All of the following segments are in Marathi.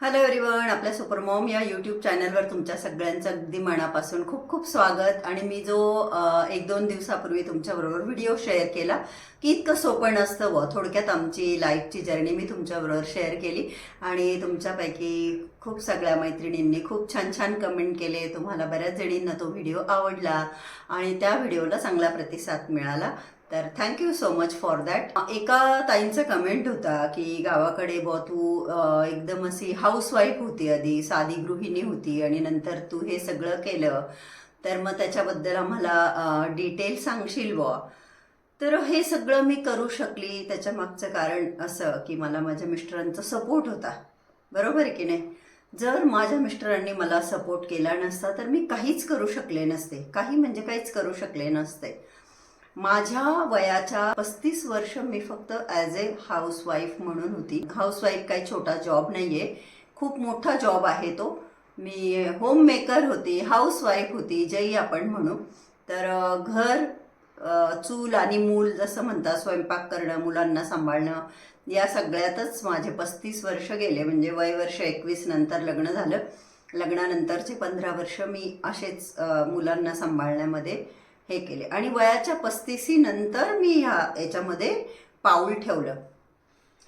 हॅलो एव्हरीवन आपल्या सुपरमॉम या यूट्यूब चॅनलवर तुमच्या सगळ्यांचं अगदी मनापासून खूप खूप स्वागत. आणि मी जो एक दोन दिवसापूर्वी तुमच्याबरोबर व्हिडिओ शेअर केला की इतकं सोपं नसतं व थोडक्यात आमची लाईफची जर्नी मी तुमच्याबरोबर शेअर केली. आणि तुमच्यापैकी खूप सगळ्या मैत्रिणींनी खूप छान छान कमेंट केले तुम्हाला बऱ्याच जणींना तो व्हिडिओ आवडला आणि त्या व्हिडिओला चांगला प्रतिसाद मिळाला. तर thank you so much for that एका ताईंचा कमेंट होता की गावाकडे बुवा तू एकदम अशी हाऊसवाईफ होती आधी साधी गृहिणी होती आणि नंतर तू हे सगळं केलं. तर मग त्याच्याबद्दल आम्हाला डिटेल सांगशील बुवा? तर हे सगळं मी करू शकली. त्याच्या मागचं कारण असं की मला माझ्या मिस्टरांचा सपोर्ट होता. बरोबर आहे की नाही? जर माझ्या मिस्टरांनी मला सपोर्ट केला नसता तर मी काहीच करू शकले नसते. काही म्हणजे काहीच करू शकले नसते. माझ्या वयाच्या पस्तीस वर्ष मी फक्त ॲज ए हाऊसवाईफ म्हणून होती. हाऊसवाईफ काही छोटा जॉब नाही आहे खूप मोठा जॉब आहे तो. मी होम मेकर होती हाऊसवाईफ होती जेही आपण म्हणू. तर घर चूल आणि मूल जसं म्हणतात स्वयंपाक करणं मुलांना सांभाळणं या सगळ्यातच माझे पस्तीस वर्ष गेले. म्हणजे वय वर्ष एकवीस नंतर लग्न झालं. लग्नानंतरचे पंधरा वर्ष मी असेच मुलांना सांभाळण्यामध्ये हे केले. आणि वयाच्या पस्तीसी नंतर मी ह्या याच्यामध्ये पाऊल ठेवलं.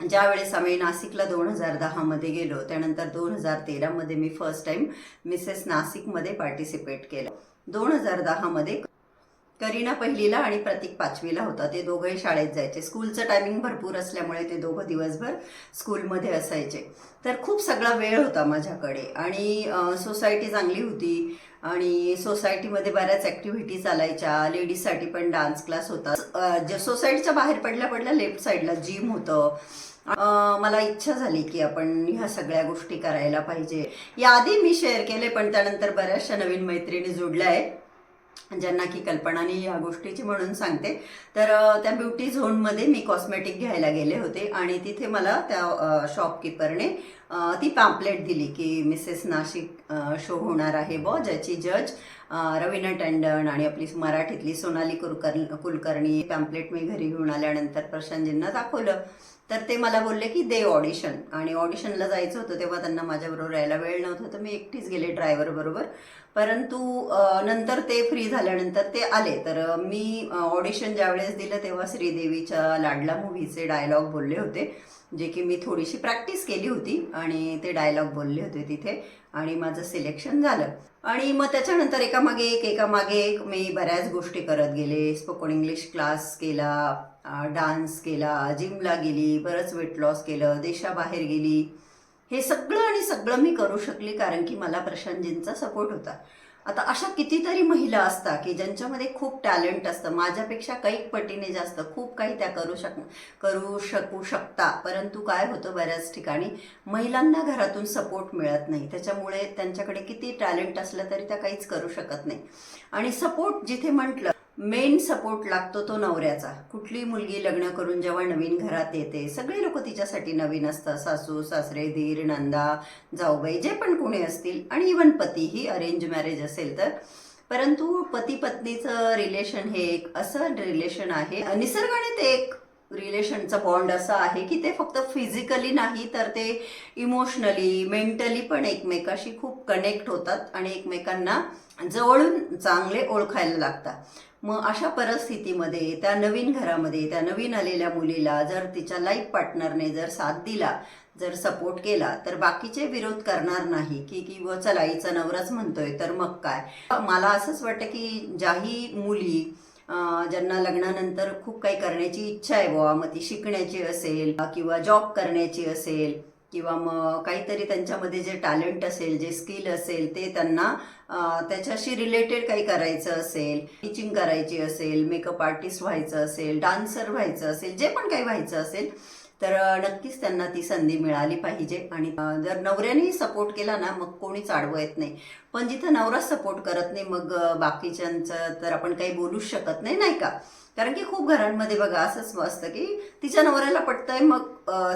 ज्यावेळेस आम्ही नाशिकला दोन हजार दहामध्ये गेलो त्यानंतर दोन हजार तेरामध्ये मी फर्स्ट टाइम मिसेस नाशिकमध्ये पार्टिसिपेट केलं. दोन हजार दहामध्ये करीना पहिलीला आणि प्रतीक पाचवीला होता. ते दोघंही शाळेत जायचे. स्कूलचं टायमिंग भरपूर असल्यामुळे ते दोघं दिवसभर स्कूलमध्ये असायचे. तर खूप सगळा वेळ होता माझ्याकडे. आणि सोसायटी चांगली होती. आणि सोसायटीमध्ये बऱ्याच ॲक्टिव्हिटी चालायच्या. लेडीजसाठी पण डान्स क्लास होता. जे सोसायटीच्या बाहेर पडल्या पडल्या लेफ्ट साईडला जिम होतं. मला इच्छा झाली की आपण ह्या सगळ्या गोष्टी करायला पाहिजे. याआधी मी शेअर केले पण त्यानंतर बऱ्याचशा नवीन मैत्रिणी जोडल्या आहेत. ज्यांना की कल्पना नाही या गोष्टीची म्हणून सांगते. तर त्या ब्युटी झोनमध्ये मी कॉस्मेटिक घ्यायला गेले होते आणि तिथे मला त्या शॉपकीपरने ती पॅम्पलेट दिली की मिसेस नाशिक शो होणार आहे बॉ ज्याची जज रवीना टंडन आणि आपली मराठीतली सोनाली कुलकर कुलकर्णी पॅम्पलेट मी घरी घेऊन आल्यानंतर प्रशांतजींना दाखवलं. तर ते मला बोलले की दे ऑडिशन. आणि ऑडिशनला जायचं होतं तेव्हा त्यांना माझ्याबरोबर यायला वेळ नव्हता तर मी एकटीच गेले ड्रायव्हर बरोबर. परंतु नंतर ते फ्री झाल्यानंतर ते आले. तर मी ऑडिशन ज्यावेळेस दिलं तेव्हा श्रीदेवीच्या लाडला मूव्हीचे डायलॉग बोलले होते. जे की मी थोडीशी प्रॅक्टिस केली होती आणि ते डायलॉग बोलले होते तिथे आणि माझं सिलेक्शन झालं. आणि मग त्याच्यानंतर एकामागे एक एकामागे एक मी बऱ्याच गोष्टी करत गेले. स्पोकन इंग्लिश क्लास केला डान्स केला जिमला गेली बरंच वेट लॉस केलं देशाबाहेर गेली. हे सगळं आणि सगळं मी करू शकली कारण की मला प्रशांतजींचा सपोर्ट होता. आता अशा कितीतरी महिला असतात की ज्यांच्यामध्ये खूप टॅलेंट असतं माझ्यापेक्षा कैक पटीने जास्त खूप काही त्या करू शक करू शकू शकता. परंतु काय होतं बऱ्याच ठिकाणी महिलांना घरातून सपोर्ट मिळत नाही. त्याच्यामुळे त्यांच्याकडे किती टॅलेंट असलं तरी त्या काहीच करू शकत नाही. आणि सपोर्ट जिथे म्हटलं मेन सपोर्ट लागतो तो नवऱ्याचा. कुठली मुलगी लग्न करून जेव्हा नवीन घरात येते सगळे लोक तिच्यासाठी नवीन असतात. सासू सासरे धीर नंदा जाऊबाई जे पण कोणी असतील आणि इवन पती ही अरेंज मॅरेज असेल तर. परंतु पती पत्नीचं रिलेशन हे एक असं रिलेशन आहे. निसर्गाने ते एक रिलेशनचं बॉन्ड असं आहे की ते फक्त फिजिकली नाही तर ते इमोशनली मेंटली पण एकमेकाशी खूप कनेक्ट होतात आणि एकमेकांना जवळून चांगले ओळखायला लागतात. मग अशा परिस्थितीमध्ये त्या नवीन घरामध्ये त्या नवीन आलेल्या मुलीला जर तिच्या लाईफ पार्टनरने जर साथ दिला जर सपोर्ट केला तर बाकीचे विरोध करणार नाही की की व चला हिचा नवराच म्हणतोय तर मग काय? मला असंच वाटतं की ज्याही मुली ज्यांना लग्नानंतर खूप काही करण्याची इच्छा आहे बुवा मग ती शिकण्याची असेल किंवा जॉब करण्याची असेल किंवा मग काहीतरी त्यांच्यामध्ये जे टॅलेंट असेल जे स्किल असेल ते त्यांना त्याच्याशी रिलेटेड काही करायचं असेल टीचिंग करायची असेल मेकअप आर्टिस्ट व्हायचं असेल डान्सर व्हायचं असेल जे पण काही व्हायचं असेल तर नक्कीच त्यांना ती संधी मिळाली पाहिजे. आणि जर नवऱ्याने सपोर्ट केला ना मग कोणीच आडवं येत नाही. पण जिथं नवरा सपोर्ट करत नाही मग बाकीच्यांचं तर आपण काही बोलूच शकत नाही नाही का? कारण की खूप घरांमध्ये बघा असंच असतं की तिच्या नवऱ्याला पटतंय मग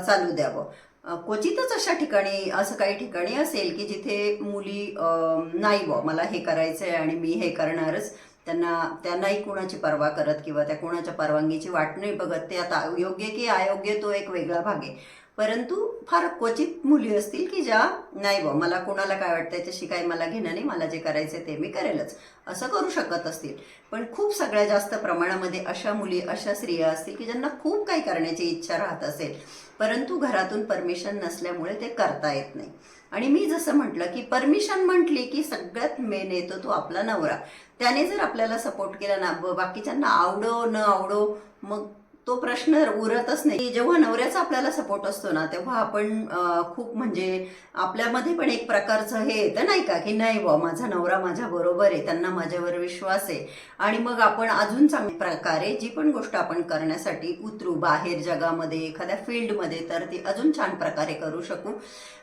चालू द्यावं. क्वचितच अशा ठिकाणी असं काही ठिकाणी असेल की जिथे मुली नाही बॉ मला हे करायचं आहे आणि मी हे करणारच. त्यांना त्यांनाही कुणाची पर्वा करत किंवा त्या कुणाच्या परवानगीची वाट नाही बघत. ते आता योग्य की अयोग्य तो एक वेगळा भाग आहे. परंतु फार क्वचित मुली असतील की ज्या नाही बा मला कोणाला काय वाटतं त्याच्याशी काही मला घेणं नाही मला जे करायचं ते मी करेलच. असं करू शकत असतील. पण खूप सगळ्या जास्त प्रमाणामध्ये अशा मुली अशा स्त्रिया असतील की ज्यांना खूप काही करण्याची इच्छा राहत असेल परंतु घरातून परमिशन नसल्यामुळे ते करता येत नाही. आणि मी जसं म्हटलं की परमिशन म्हटली की सगळ्यात मेन येतो तो आपला नवरा. त्याने जर आपल्याला सपोर्ट केला ना बाकीच्यांना आवडो न आवडो मग तो प्रश्न उरतच नाही. जेव्हा नवऱ्याचा आपल्याला सपोर्ट असतो ना तेव्हा आपण खूप म्हणजे आपल्यामध्ये पण एक प्रकारचं हे येतं नाही का की नाही बा माझा नवरा माझ्या बरोबर आहे त्यांना माझ्यावर विश्वास आहे. आणि मग आपण अजून चांगल्या प्रकारे जी पण गोष्ट आपण करण्यासाठी उतरू बाहेर जगामध्ये एखाद्या फील्डमध्ये तर ती अजून छान प्रकारे करू शकू.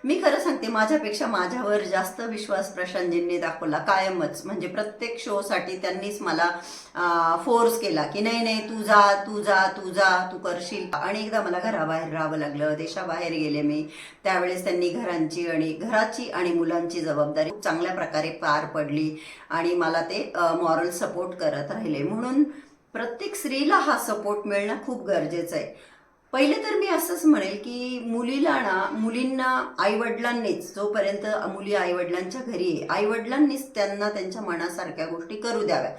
मी खरं सांगते माझ्यापेक्षा माझ्यावर जास्त विश्वास प्रशांतजींनी दाखवला कायमच. म्हणजे प्रत्येक शोसाठी त्यांनीच मला फोर्स केला की नाही नाही तू जा तू जा तू जा तू करशील. आणि एकदा मला घराबाहेर राहावं लागलं. देशाबाहेर गेले मी. त्यावेळेस त्यांनी घरांची आणि घराची आणि मुलांची जबाबदारी चांगल्या प्रकारे पार पडली आणि मला ते मॉरल सपोर्ट करत राहिले. म्हणून प्रत्येक स्त्रीला हा सपोर्ट मिळणं खूप गरजेचं आहे. पहिले तर मी असंच म्हणेल की मुलीला ना मुलींना आईवडिलांनीच जोपर्यंत मुली आईवडिलांच्या घरी आहे आईवडिलांनीच त्यांना त्यांच्या मनासारख्या गोष्टी करू द्याव्या.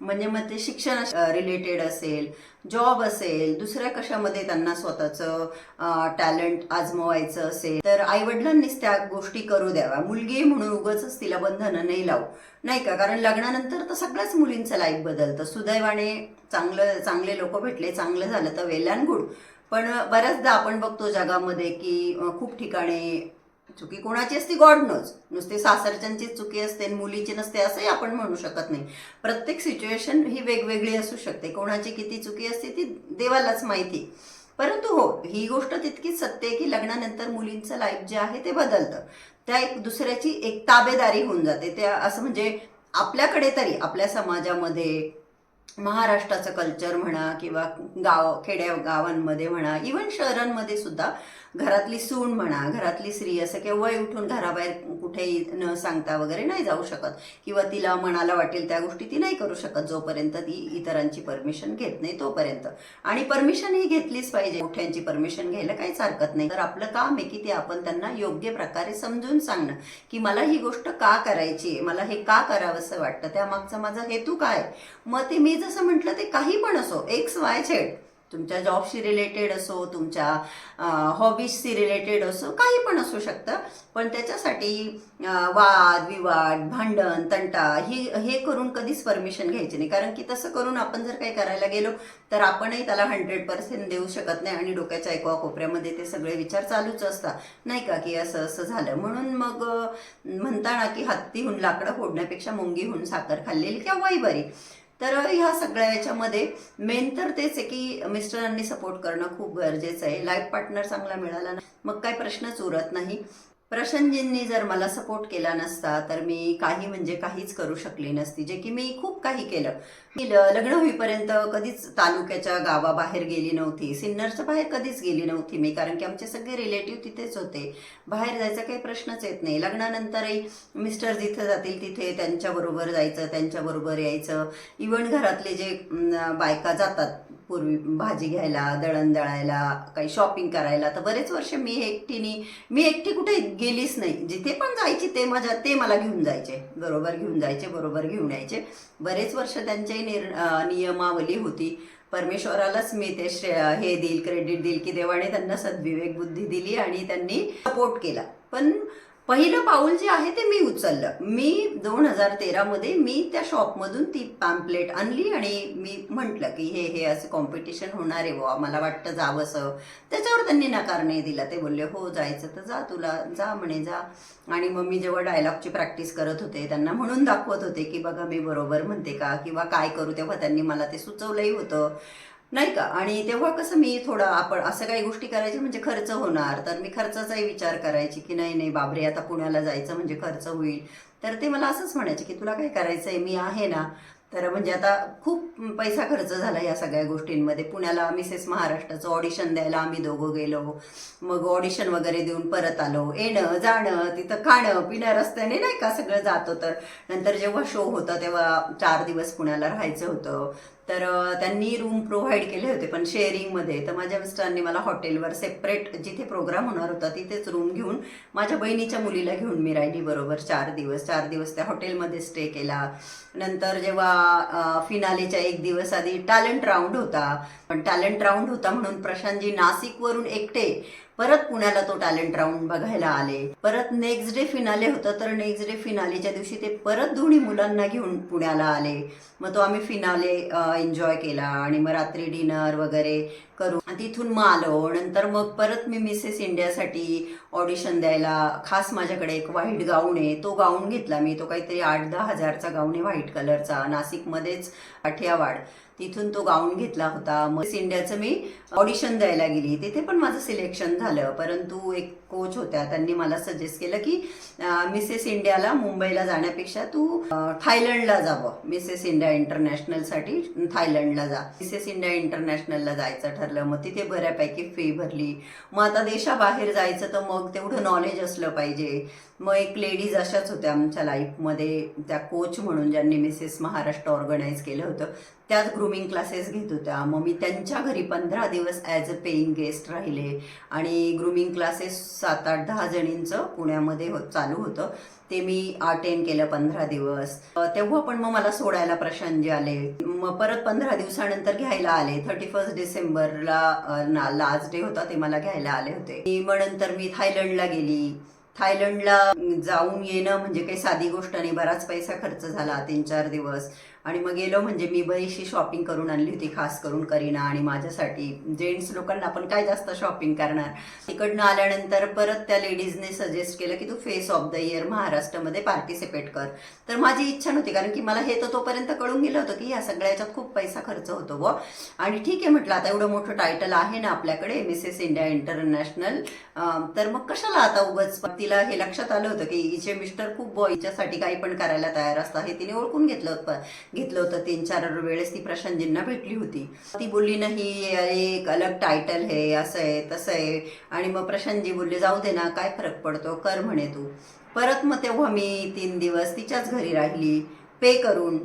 म्हणजे मग ते शिक्षण रिलेटेड असेल जॉब असेल दुसऱ्या कशामध्ये त्यांना स्वतःचं टॅलेंट आजमवायचं असेल तर आईवडिलांनीच त्या गोष्टी करू द्याव्या. मुलगी म्हणून उगच तिला बंधनं नाही लावू. नाही का? कारण लग्नानंतर तर सगळ्याच मुलींचं लाईफ बदलतं. सुदैवाने चांगलं चांगले लोक भेटले चांगलं झालं तर वेल अँड गुड. पण बऱ्याचदा आपण बघतो जगामध्ये की खूप ठिकाणी चुकी कोणाची असते गॉड नोज. नुसते सासरच्यांची चुकी असते मुलीची नसते असंही आपण म्हणू शकत नाही. प्रत्येक सिच्युएशन ही वेगवेगळी असू शकते. कोणाची किती चुकी असते ती देवालाच माहिती. परंतु हो ही गोष्ट तितकीच सत्य आहे की लग्नानंतर मुलींचं लाईफ जे आहे ते बदलतं. त्या एक दुसऱ्याची एक ताबेदारी होऊन जाते. त्या असं म्हणजे आपल्याकडे तरी आपल्या समाजामध्ये महाराष्ट्राचं कल्चर म्हणा किंवा गाव खेड्या गावांमध्ये म्हणा इवन शहरांमध्ये सुद्धा घरातली सून म्हणा घरातली स्त्री असं केव्हाही उठून घराबाहेर कुठेही न सांगता वगैरे नाही जाऊ शकत. किंवा तिला मनाला वाटेल त्या गोष्टी ती नाही करू शकत जोपर्यंत ती इतरांची परमिशन घेत नाही तोपर्यंत. आणि परमिशन ही घेतलीच पाहिजे. मोठ्यांची परमिशन घ्यायला काहीच हरकत नाही. तर आपलं काम आहे की ते आपण त्यांना योग्य प्रकारे समजून सांगणं. की मला ही गोष्ट का करायची आहे? मला हे का करावंसं वाटतं? त्यामागचा माझा हेतू काय मग ते मी जसं म्हटलं ते काही पण असो. एक्स वाय झेड तुमच्या जॉबशी रिलेटेड असो तुमच्या हॉबीजशी रिलेटेड असो काही पण असू शकतं. पण त्याच्यासाठी वाद विवाद भांडण तंटा ही हे करून कधीच परमिशन घ्यायची नाही. कारण की तसं करून आपण जर काही करायला गेलो तर आपणही त्याला हंड्रेड पर्सेंट देऊ शकत नाही आणि डोक्याच्या एका कोपऱ्यामध्ये ते सगळे विचार चालूच असतात. नाही का की असं असं झालं. म्हणून मग म्हणताना की हत्तीहून लाकडं फोडण्यापेक्षा मुंगीहून साखर खाल्लेली किंवा बरी तर ह्या सगळ्या याच्यामध्ये मेन तर तेच आहे की मिस्टरांनी सपोर्ट करणं खूप गरजेचं आहे. लाईफ पार्टनर चांगला मिळाला ना मग काही प्रश्नच उरत नाही. प्रशनजींनी जर मला सपोर्ट केला नसता तर मी काही म्हणजे काहीच करू शकली नसती. जे की मी खूप काही केलं. मी ल- लग्न होईपर्यंत कधीच तालुक्याच्या गावाबाहेर गेली नव्हती. सिन्नरच्या बाहेर कधीच गेली नव्हती मी कारण की आमचे सगळे रिलेटिव्ह तिथेच होते. बाहेर जायचा काही प्रश्नच येत नाही. लग्नानंतरही मिस्टर जिथे जातील तिथे त्यांच्याबरोबर जायचं त्यांच्याबरोबर यायचं. इवन घरातले जे बायका जातात पूर्वी भाजी घ्यायला दळण दळायला काही शॉपिंग करायला. तर बरेच वर्ष मी एकटीने मी एकटी कुठे गेलीच नाही. जिथे पण जायची ते माझ्या ते मला घेऊन जायचे. बरोबर घेऊन जायचे बरोबर घेऊन यायचे. बरेच वर्ष त्यांच्याही निर नियमावली होती. परमेश्वरालाच मी ते श्रे हे देईल क्रेडिट देईल की देवाने त्यांना सद्विवेक बुद्धी दिली आणि त्यांनी सपोर्ट केला. पण पहिलं पाऊल जे आहे ते मी उचललं. मी दोन हजार तेरामध्ये मी त्या शॉपमधून ती पॅम्पलेट आणली आणि मी म्हटलं की हे हे असं कॉम्पिटिशन होणार आहे बुवा. मला वाटतं जावंसं. त्याच्यावर त्यांनी नकार नाही दिला. ते बोलले हो जायचं तर जा तुला जा म्हणे जा. आणि मग मी जेव्हा डायलॉगची प्रॅक्टिस करत होते त्यांना म्हणून दाखवत होते की बघा मी बरोबर म्हणते का? किंवा काय करू? तेव्हा त्यांनी मला ते सुचवलंही होतं. नाही का? आणि तेव्हा कसं मी थोडं आपण असं काही गोष्टी करायची म्हणजे खर्च होणार तर मी खर्चाचाही विचार करायची की नाही नाही बाबरे आता पुण्याला जायचं म्हणजे खर्च होईल. तर ते मला असंच म्हणायचे की तुला काय करायचं आहे मी आहे ना. तर म्हणजे आता खूप पैसा खर्च झाला या सगळ्या गोष्टींमध्ये. पुण्याला मिसेस महाराष्ट्राचं ऑडिशन द्यायला आम्ही दोघं गेलो. मग ऑडिशन वगैरे देऊन परत आलो. येणं जाणं तिथं खाणं पिणं रस्त्याने नाही का सगळं जात होतं. नंतर जेव्हा शो होता तेव्हा चार दिवस पुण्याला राहायचं होतं. तर त्यांनी रूम प्रोव्हाइड केले होते पण शेअरिंगमध्ये तर माझ्या मिस्टरांनी मला हॉटेलवर सेपरेट जिथे प्रोग्राम होणार होता तिथेच रूम घेऊन माझ्या बहिणीच्या मुलीला घेऊन मी राहिली बरोबर चार दिवस. चार दिवस त्या हॉटेलमध्ये स्टे केला. नंतर जेव्हा फिनालेच्या एक दिवस आधी टॅलेंट राऊंड होता. पण टॅलेंट राऊंड होता म्हणून प्रशांतजी नाशिकवरून एकटे परत पुण्याला तो टॅलेंट राऊंड बघायला आले. परत नेक्स्ट डे फिनाले होतं तर नेक्स्ट डे फिनालेच्या दिवशी ते परत दोन्ही मुलांना घेऊन पुण्याला आले. मग तो आम्ही फिनाले एन्जॉय केला आणि मग रात्री डिनर वगैरे करू तिथून मग आलो. नंतर मग परत मी मिसेस इंडियासाठी ऑडिशन द्यायला. खास माझ्याकडे एक व्हाईट गाऊन आहे. तो गाऊन घेतला मी. तो काहीतरी आठ दहा हजारचा गाऊन आहे व्हाईट कलरचा नाशिकमध्येच आठियावाड तिथून तो गाऊन घेतला होता. मग मिस इंडियाचं मी ऑडिशन द्यायला गेली. तिथे पण माझं सिलेक्शन झालं. परंतु एक कोच होत्या. त्यांनी मला सजेस्ट केलं की मिसेस इंडियाला मुंबईला जाण्यापेक्षा तू थायलंडला जावं. मिसेस इंडिया इंटरनॅशनलसाठी थायलंडला जा. मिसेस इंडिया इंटरनॅशनलला जायचं ठरलं. मग तिथे बऱ्यापैकी फी भरली. मग आता देशाबाहेर जायचं तर मग तेवढं नॉलेज असलं पाहिजे. मग एक लेडीज अशाच होत्या आमच्या लाईफमध्ये त्या कोच म्हणून ज्यांनी मिसेस महाराष्ट्र ऑर्गनाईज केलं होतं त्याच ग्रुमिंग क्लासेस घेत होत्या. मग मी त्यांच्या घरी पंधरा दिवस ॲज अ पेईंग गेस्ट राहिले आणि ग्रुमिंग क्लासेस सात आठ दहा जणींचं पुण्यामध्ये हो चालू होतं. ते मी अटेंड केलं पंधरा दिवस. तेव्हा पण मग मला सोडायला प्रशांतजी आले. मग परत पंधरा दिवसानंतर घ्यायला आले. थर्टी फर्स्ट डिसेंबरला लास्ट डे होता ते मला घ्यायला आले होते. मग नंतर मी थायलंडला गेली. थायलंडला जाऊन येणं म्हणजे काही साधी गोष्ट नाही. बराच पैसा खर्च झाला तीन चार दिवस. आणि मग गेलो म्हणजे मी बरीचशी शॉपिंग करून आणली होती खास करून करीना आणि माझ्यासाठी. जेंट्स लोकांना आपण काय जास्त शॉपिंग करणार? तिकडनं आल्यानंतर परत त्या लेडीजने सजेस्ट केलं की तू फेस ऑफ द इयर महाराष्ट्रामध्ये पार्टिसिपेट कर. तर माझी इच्छा नव्हती कारण की मला हे तर तोपर्यंत कळून गेलं होतं की ह्या सगळ्या याच्यात खूप पैसा खर्च होतो व आणि ठीक आहे म्हटलं आता एवढं मोठं टायटल आहे ना आपल्याकडे मिसेस इंडिया इंटरनॅशनल तर मग कशाला आता उगाच? तिला हे लक्षात आलं होतं की हिचे मिस्टर खूप बॉ हिच्यासाठी काही पण करायला तयार असतात हे तिने ओळखून घेतलं होतं. घेतलं होतं. तीन चार वेळेस ती प्रशांतजींना भेटली होती. ती बोलली नाही एक अलग टायटल आहे असं आहे तसं आहे. आणि मग प्रशांतजी बोलले जाऊ दे ना काय फरक पडतो? कर म्हणे तू. परत मग तेव्हा मी तीन दिवस तिच्याच घरी राहिली. पे करून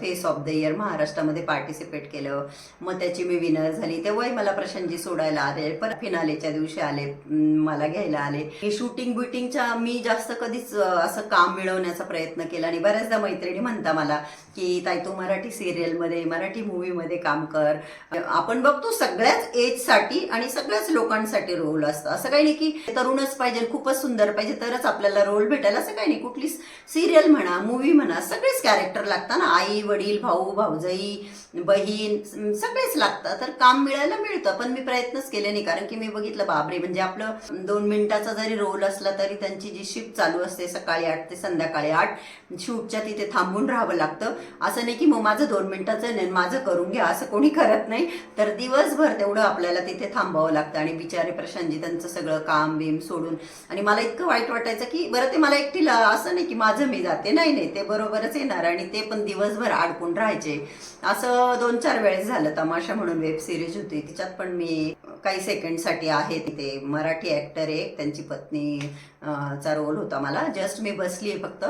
फेस ऑफ द इयर महाराष्ट्रामध्ये पार्टिसिपेट केलं. मग त्याची मी विनर झाली. तेव्हाही मला प्रशांतजी सोडायला आले. पर फिनालेच्या दिवशी आले. मला घ्यायला आले. हे शूटिंग बुटिंगच्या मी जास्त कधीच असं काम मिळवण्याचा प्रयत्न केला आणि बऱ्याचदा मैत्रिणी म्हणता मला की ताई तू मराठी सिरियलमध्ये मराठी मूवीमध्ये काम कर. आपण बघतो सगळ्याच एजसाठी आणि सगळ्याच लोकांसाठी रोल असतं. असं काही नाही की तरुणच पाहिजे खूपच सुंदर पाहिजे तरच आपल्याला रोल भेटेल असं काही नाही. कुठली सिरियल म्हणा मूवी म्हणा सगळेच कॅरेक्टर लागतात ना आई वडील भाऊ भाऊजाई बहीण सगळेच लागतं. तर काम मिळायला मिळतं पण मी प्रयत्नच केले नाही. कारण की मी बघितलं बाबरे म्हणजे आपलं दोन मिनिटाचा जरी रोल असला तरी त्यांची जी शिफ्ट चालू असते सकाळी आठ ते संध्याकाळी आठ शूटच्या तिथे थांबून राहावं लागतं. असं नाही की मग माझं दोन मिनिटाचं नाही माझं करून घ्या असं कोणी करत नाही. तर दिवसभर तेवढं आपल्याला तिथे थांबावं लागतं. आणि बिचारे प्रशांतजी त्यांचं सगळं काम बिम सोडून. आणि मला इतकं वाईट वाटायचं की बरं ते मला एकटीला असं नाही की माझं मी जाते. नाही नाही ते बरोबरच येणार आणि ते पण दिवसभर अडकून राहायचे. असं दोन चार वेळेस झालं तमाशा म्हणून वेब सिरीज होती. तिच्यात पण मी काही सेकंडसाठी आहे तिथे. मराठी ॲक्टर एक त्यांची पत्नी चा रोल होता मला. जस्ट मी बसली आहे फक्त.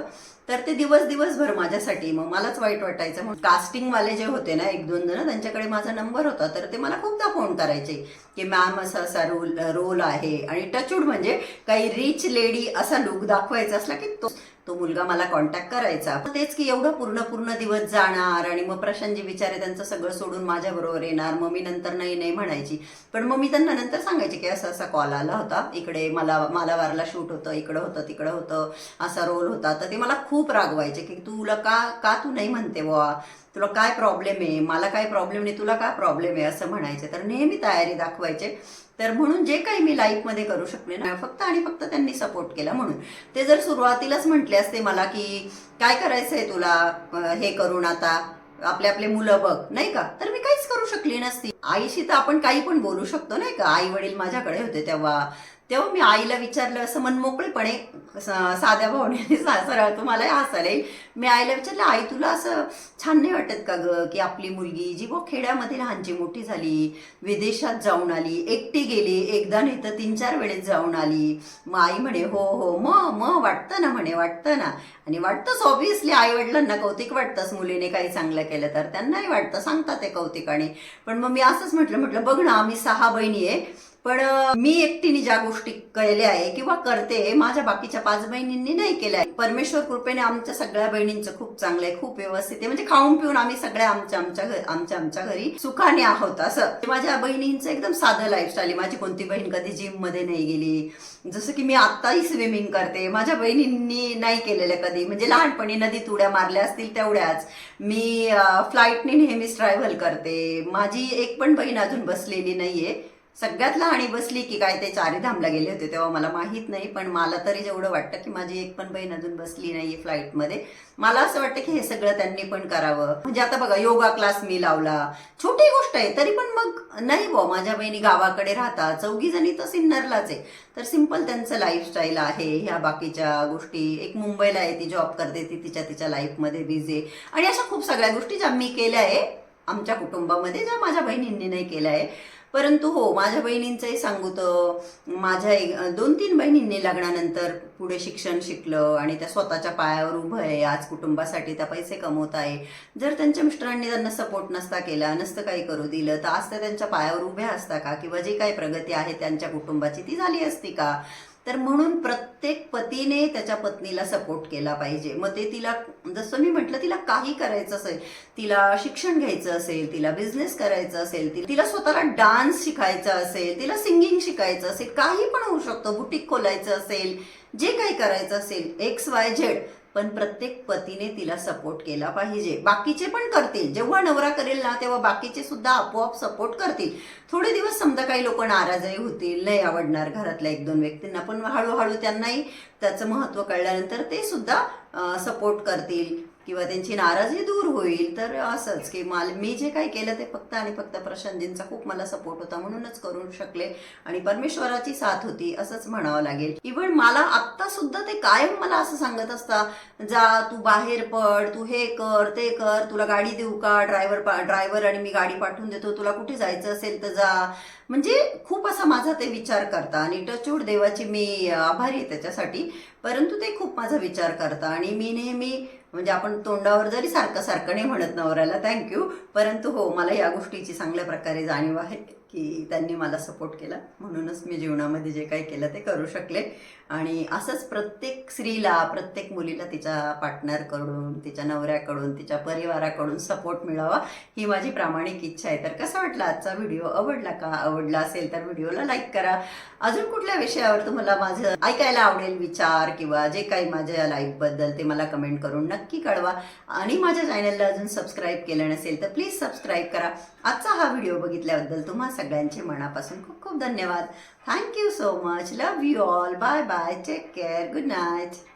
तर ते दिवस दिवसभर माझ्यासाठी. मग मलाच वाईट वाटायचं. म्हणून कास्टिंगवाले जे होते ना एक दोन जण त्यांच्याकडे माझा नंबर होता. तर ते मला खूपदा फोन करायचे की मॅम असा असा रोल रोल आहे. आणि टचूड म्हणजे काही रिच लेडी असा लुक दाखवायचा असला की तो तो मुलगा मला कॉन्टॅक्ट करायचा. पण तेच की एवढं पूर्ण पूर्ण दिवस जाणार आणि मग प्रशांतजी विचारे त्यांचं सगळं सोडून माझ्या बरोबर येणार मग मी नंतर नाही नाही म्हणायची. पण मग मी त्यांना नंतर सांगायचे की असा असा कॉल आला होता. इकडे मला मालावारला शूट होतं इकडं होतं तिकडं होतं असा रोल होता. तर ते मला खूप रागवायचे की तुला का का तू नाही म्हणते बुवा? तुला काय प्रॉब्लेम आहे? मला काय प्रॉब्लेम नाही? तुला काय प्रॉब्लेम आहे? असं म्हणायचे. तर नेहमी तयारी दाखवायचे. तर म्हणून जे काही मी लाईफमध्ये करू शकले ना फक्त आणि फक्त त्यांनी सपोर्ट केला म्हणून. ते जर सुरुवातीलाच म्हटले असते मला की काय करायचंय तुला? हे करून आता. आपले आपले मुलं बघ. नाही का? तर मी काहीच करू शकली नसती. आईशी तर आपण काही पण बोलू शकतो नाही का? आई वडील माझ्याकडे होते तेव्हा. तेव्हा मी आईला विचारलं असं मनमोकळेपणे स- साध्या भावनेने सा- सरळ तुम्हाला हसायला येईल. मी आईला विचारलं आई तुला असं छान नाही वाटत का गं की आपली मुलगी जी बघ खेड्यामध्ये लहानची मोठी झाली विदेशात जाऊन आली एकटी गेली एकदा नाही तर तीन चार वेळेस जाऊन आली? मग आई म्हणे हो हो मग मग वाटतं ना म्हणे वाटतं ना. आणि वाटतंच ऑब्व्हियसली आई वडिलांना कौतिक वाटतंच मुलीने काही चांगलं केलं तर. त्यांनाही वाटतं सांगतात ते कौतिकाने. पण मग मी असंच म्हटलं म्हटलं बघ ना आम्ही सहा बहिणी आहे पण मी एकटीने ज्या गोष्टी केल्या आहे किंवा करते माझ्या बाकीच्या पाच बहिणींनी नाही केल्या. आहे. परमेश्वर कृपेने आमच्या सगळ्या बहिणींचं खूप चांगलं आहे खूप व्यवस्थित आहे. म्हणजे खाऊन पिऊन आम्ही सगळ्या आमच्या आमच्या आमच्या आमच्या घरी सुखाने आहोत असं. माझ्या बहिणींचं एकदम साधं लाईफस्टाईल माझी कोणती बहीण कधी जिममध्ये नाही गेली. जसं की मी आत्ताही स्विमिंग करते. माझ्या बहिणींनी नाही केलेल्या कधी. म्हणजे लहानपणी नदीत उड्या मारल्या असतील तेवढ्याच. मी फ्लाईटने नेहमीच ट्रॅव्हल करते. माझी एक पण बहीण अजून बसलेली नाहीये. सगळ्यात लहाणी बसली की काय ते चारीधामला गेले होते तेव्हा मला माहीत नाही पण मला तरी जेवढं वाटतं की माझी एक पण बहीण अजून बसली नाहीये फ्लाईटमध्ये. मला असं वाटतं की हे सगळं त्यांनी पण करावं. म्हणजे आता बघा योगा क्लास मी लावला. छोटी गोष्ट आहे तरी पण मग नाही बुवा माझ्या बहिणी गावाकडे राहतात चौघी जणी तर सिन्नरलाच आहे. तर सिंपल त्यांचं लाईफस्टाईल आहे ह्या बाकीच्या गोष्टी. एक मुंबईला आहे ती जॉब करते ती तिच्या तिच्या लाईफमध्ये बिझी आणि अशा खूप सगळ्या गोष्टी ज्या मी केल्या आहे आमच्या कुटुंबामध्ये ज्या माझ्या बहिणींनी नाही केल्या आहे. परंतु हो माझ्या बहिणींचंही सांगू तर माझ्या एक दोन तीन बहिणींनी लग्नानंतर पुढे शिक्षण शिकलं आणि त्या स्वतःच्या पायावर उभं आहे आज कुटुंबासाठी त्या पैसे कमवत आहे. जर त्यांच्या मिस्टरांनी त्यांना सपोर्ट नसता केला नसतं काही करू दिलं तर आज त्या त्यांच्या पायावर उभ्या असता का? किंवा जी काही प्रगती आहे त्यांच्या कुटुंबाची ती झाली असती का? तर म्हणून प्रत्येक पतीने त्याच्या पत्नीला सपोर्ट केला पाहिजे. मग ते तिला जसं मी म्हटलं तिला काही करायचं असेल तिला शिक्षण घ्यायचं असेल तिला बिझनेस करायचं असेल तिला स्वतःला डान्स शिकायचा असेल तिला सिंगिंग शिकायचं असेल काही पण होऊ शकतं बुटीक खोलायचं असेल जे काही करायचं असेल एक्स वाय झेड पण प्रत्येक पतीने तिला सपोर्ट केला पाहिजे. बाकीचे पण करतील. जेव्हा नवरा करेल ना तेव्हा बाकीचे सुद्धा आपोआप सपोर्ट करतील. थोडे दिवस समजा काही लोक नाराजही होतील. नाही आवडणार घरातल्या एक दोन व्यक्तींना. पण हळूहळू त्यांनाही त्याचं महत्त्व कळल्यानंतर ते सुद्धा सपोर्ट करतील. किंवा त्यांची नाराजी दूर होईल तर असंच की माल मी जे काही केलं ते फक्त आणि फक्त प्रशांतजींचा खूप मला सपोर्ट होता म्हणूनच करू शकले आणि परमेश्वराची साथ होती असंच म्हणावं लागेल. इव्हन मला आत्ता सुद्धा ते कायम मला असं सांगत असता जा तू बाहेर पड तू हे कर ते कर तुला गाडी देऊ का? ड्रायव्हर ड्रायव्हर आणि मी गाडी पाठवून देतो तुला कुठे जायचं असेल तर जा. म्हणजे खूप असा माझा ते विचार करता आणि टचूड देवाची मी आभारी आहे त्याच्यासाठी. परंतु ते खूप माझा विचार करता आणि मी नेहमी म्हणजे आपण तोंडावर जरी सारखं सारखं नाही म्हणत नवऱ्याला थँक्यू परंतु हो मला या गोष्टीची चांगल्या प्रकारे जाणीव आहे. की त्यांनी मला सपोर्ट केला. म्हणूनच मी जीवनामध्ये जे काही केलं ते करू शकले. आणि असंच प्रत्येक स्त्रीला प्रत्येक मुलीला तिच्या पार्टनरकडून तिच्या नवऱ्याकडून तिच्या परिवाराकडून सपोर्ट मिळावा ही माझी प्रामाणिक इच्छा आहे. तर कसा वाटला आजचा व्हिडिओ आवडला का? आवडला असेल तर व्हिडिओला लाईक करा. अजून कुठल्या विषयावर तुम्हाला माझं ऐकायला आवडेल विचार किंवा जे काही माझ्या लाईफबद्दल ते मला कमेंट करून नक्की कळवा. आणि माझ्या चॅनलला अजून सबस्क्राईब केलं नसेल तर प्लीज सबस्क्राईब करा. आजचा हा व्हिडिओ बघितल्याबद्दल तुम्हा सगळ्यांचे मनापासून खूप खूप धन्यवाद. Thank you so much love you all bye bye take care good night